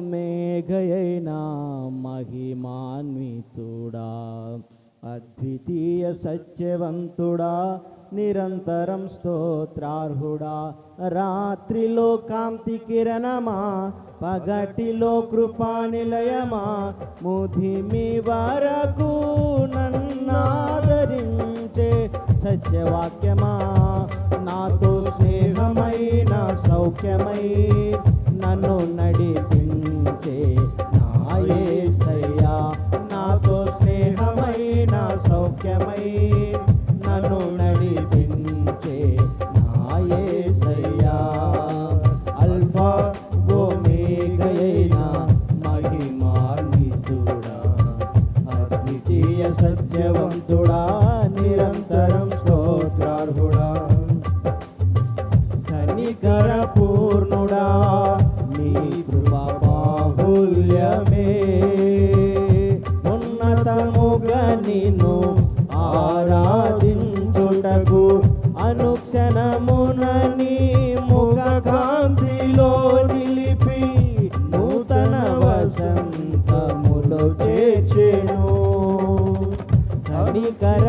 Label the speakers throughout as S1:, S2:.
S1: మేఘయైనా మహిమాన్వితుడా అద్వితీయ సత్యవంతుడా నిరంతరం స్తోత్రార్హుడా. రాత్రిలో కాంతి కిరణమా పగటిలో కృపానిలయమా ముధిమి వరకు నన్నాదరించే సత్యవాక్యమా. నాతో స్నేహమైన సౌఖ్యమై నన్ను నడిపించే నాయసయ్యా నాతో స్నేహమైన సౌఖ్యమై నన్ను నడిపించే నాయసయ్యా అల్ఫా ఓమేగయైన మహిమాన్వితుడా అద్వితీయ సత్యవంతుడా. బాహుల్యమే ఉన్నతముగా నిన్ను ఆరాధించుటకు అనుక్షణమున నీ ముఖ కాంతిలో నిలిపి నూతన వసంతములో చేచెను. కనికర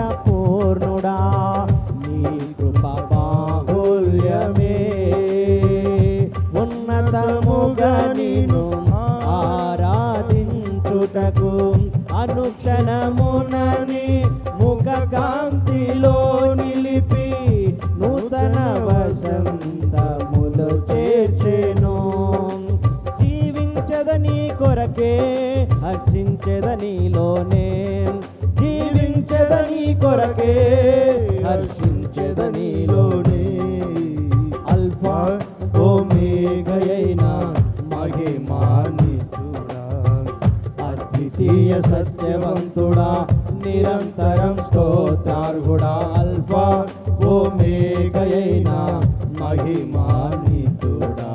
S1: క్షణమునని ముఖ కాంతిలో నిలిపి నూతన వసంతములు చేర్చెను. జీవించదని కొరకే హర్షించదనిలోనే జీవించదని కొరకే హర్షించదనిలో అద్వితీయ సత్యవంతుడా నిరంతరం స్తోత్రార్హుడా అల్ఫా ఓమేగయైన మహిమాన్వితుడా.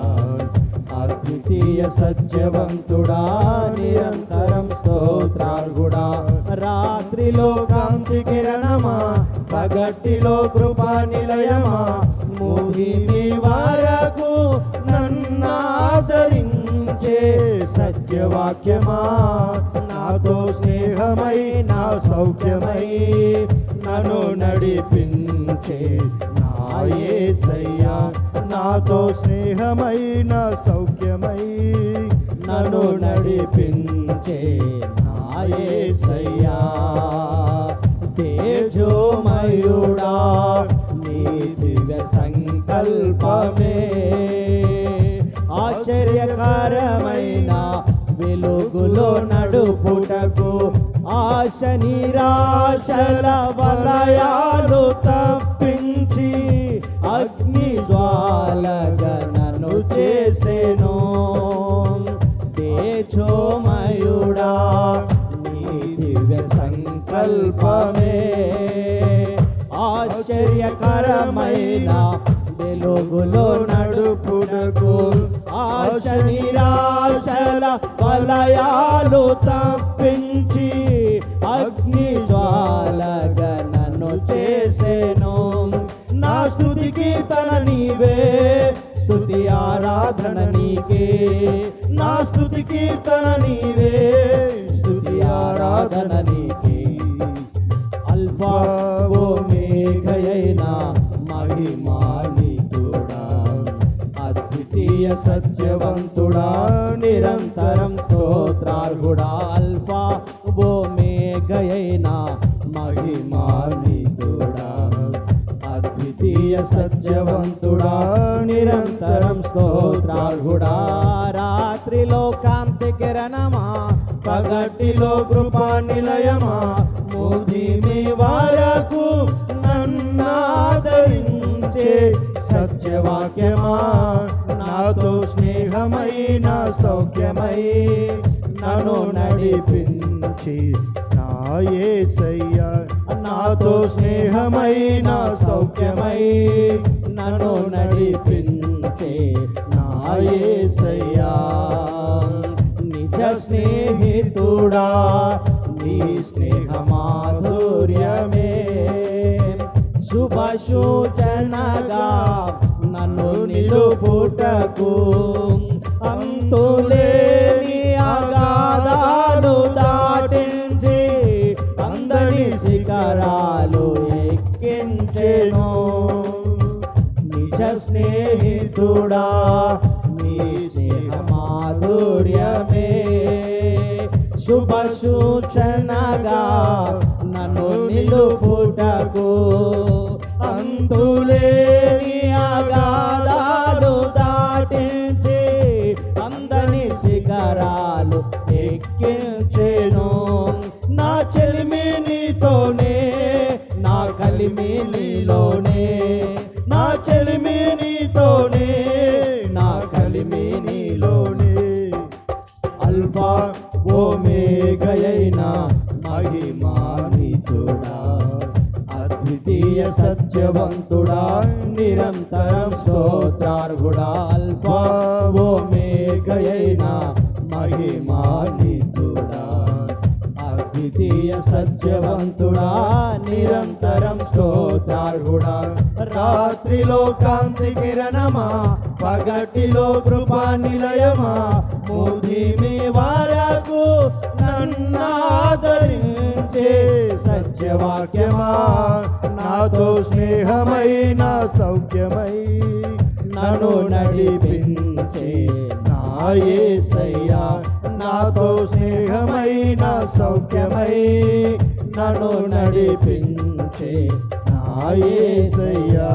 S1: అద్వితీయ సత్యవంతుడా నిరంతరం స్తోత్రార్హుడా. రాత్రిలో కాంతి కిరణమా పగట్టిలో కృపా నిలయమా మోహిని వరకు నన్నాదరించే సత్యవాక్యమా. నాతో స్నేహమై నా సౌఖ్యమై నన్ను నడిపించే నాయసయ్యా నాతో స్నేహమై నా సౌఖ్యమై నన్ను నడిపించే నాయసయ్యా తేజోమయుడా నీ దివ్య సంకల్పమే పుటకు ఆశ నిరాశల వలయాలు తప్పించి అగ్ని జ్వాలగనను నన్ను చేసెను మయుడా నీ దివ్య సంకల్పమే. ఆశ్చర్యకరమైన వెలుగులో నడుపుటకు ఆశ నిరాశల వలయాలు తప్పించి అగ్ని జ్వాలగా నన్ను చేసెను. నా స్థుతి కీర్తన నీవే స్థుతి ఆరాధన నీకే. నా స్థుతి కీర్తన నీవే స్థుతి ఆరాధన నీకే. అల్ఫా అద్వితీయ సత్యవంతుడా నిరంతరం స్తోత్రార్హుడా అల్ఫా ఓమేఘయైన మహిమానితుడా అద్వితీయ సత్యవంతుడా నిరంతరం స్తోత్రార్హుడా రాత్రిలో కాంతి కిరణమా పగటిలో కృపా నిలయమా ముదిమి వారకు నన్నాదరించే సత్యవాక్యమా. స్నేహమైన సౌఖ్యమై నన్ను నడిపించి నాయసయ్యా నాతో స్నేహమైన సౌఖ్యమై నన్ను నడిపించే నాయసయ్యా నిజ స్నేహితుడా నీ విడుపుటకు అంతులేని అగాధాను దాటించి అందరి శిఖరాలు ఎక్కించెను. నిజ స్నేహితుడా నీ స్నేహ మాధుర్యమే శుభ సూచనగా నన్ను నిలు నిలుపుటకు అంతులేని అగా నీలోనే నా చెలిమి నీతోనే నా కలిమి నీలోనే. అల్ఫా మహిమా మహిమానితుడా అద్వితీయ సత్యవంతుడా నిరంతరం స్తోత్రార్హుడా. అల్ఫా మహిమా మహిమానితుడా అద్వితీయ సత్యవంతుడా నిరంతరం స్తోత్రార్హుడా. రాత్రిలో కాంతి కిరణమా పగటిలో కృపా నిలయమా. ముదిమి వారకు నన్నాదరించే సత్యవాక్యమా.
S2: నాతో స్నేహమైన సౌఖ్యమై
S1: నన్ను నడిపించే నా సయ్యా
S2: నాతో స్నేహమైన సౌఖ్యమై
S1: నన్ను నడిపించే నాయసయ్యా